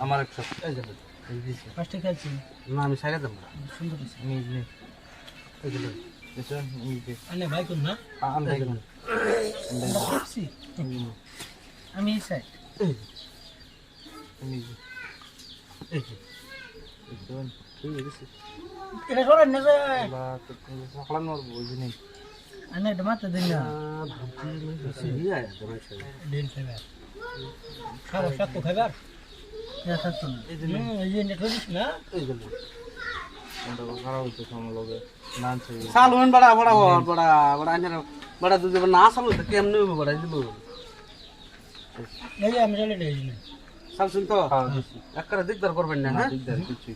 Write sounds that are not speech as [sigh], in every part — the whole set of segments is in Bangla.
আমার একশো এই যে এই যে দিছি। ফার্স্টে খেলছি না আমি সাইডে দেবো সুন্দর হয়েছে নিন নিন এই যে নিন। দেখছো? এই যে আনে ভাই কোন না আ- আমি দেখুন আমরা খেলছি আমি এই সাইড এই যে এই যে এই যে দেখছো? এই যে দিছি। এটা সরেন না যায় আল্লাহ, তো তুমি সকালে মারবো, ওই যে নিন। আনে এটা মাথা দিন না খাবার সাত তো খাইবার। সালুন বড়া বড়া বড়া বড়া বড়া দুধ না সালু তো কেমনে হইব বড়া দিল এই আমি চলে যাই না। তো একবারে দিকদার করবেন না না, হ্যাঁ? দিকদার কিছুই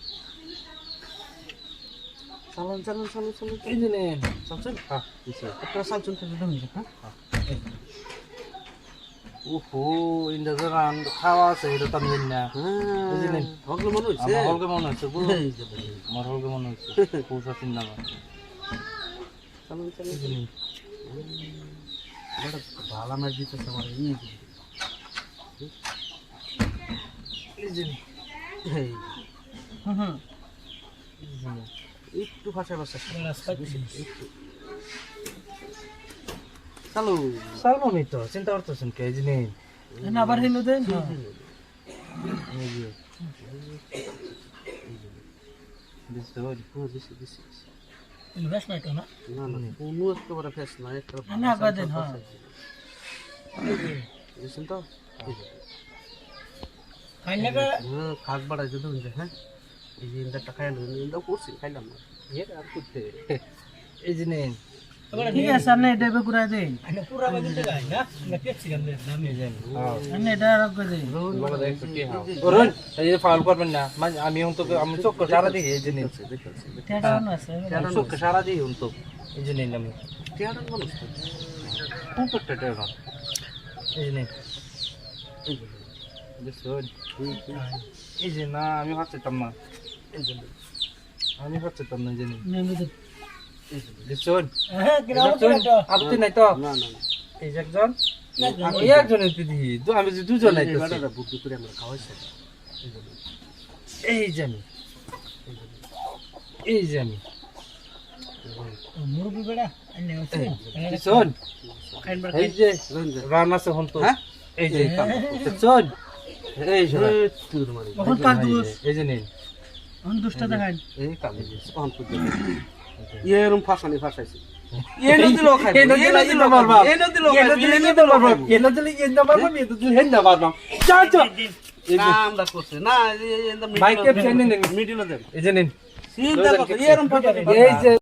চালুন চালুন চালুন চালুন এই যে নিন। চালছুন হ্যাঁ। একটা চালছুন তো দিন হ্যাঁ উফু, ইন্দা যে রান খাওয়া আছে, এটা তো আমি জানি না। এই যে নিন। হ্যাঁ হগলো মনে হইছে আমার হলকে মনে হচ্ছে। আমার হলকে মনে হচ্ছে। পৌঁছা [laughs] চিন্তা আমার। চালুন চালুন। বড়া ভালো মাছ দিতেছে আমার এই। এই যে হুম। একটু ফাঁসা বড়া স্পাইসি চালু সালমা মি তো, চিন্তা করতেছেন কে? এই। এনে আবার হিন্দু দেন না। না? না ফেস না একটা না খাস বাড়াই যদি হ্যাঁ। এই যে ইন্দাটা খাইলাম ইন্দা করছি খাইলাম না এর আর করতে। এই যে নিন। ঠিক আছে এটা এবার দেন। হ্যাঁ। ফাউল করবেন না মানে আমি হুন আমি চোখ সারা দিই এই যে চোখ সারা দিই হুন তো এই যে নিন আমি এই যে না আমি ভাবছিলাম না এই যে, আমি ভাবছিলাম না এই যে নিন নেমে দে এই যে। দেখুন হ্যাঁ গ্রাম দেখুন আপনি নাই তো না না না এই যে একজন না আমি একজনের দিদি আমি যে দুজন আইতেছি বুদ্ধি করে আমরা খাওয়াইছে এই যে এই যে মুরগি বেড়া বার এই যে আছে হন তো হ্যাঁ? যে যে নিন দুষ্টা দেখান এই কালি অন পুজো এরম ফাঁসানি ফাঁসাইছে মাইকে চেনে মিডিল দেন এই যে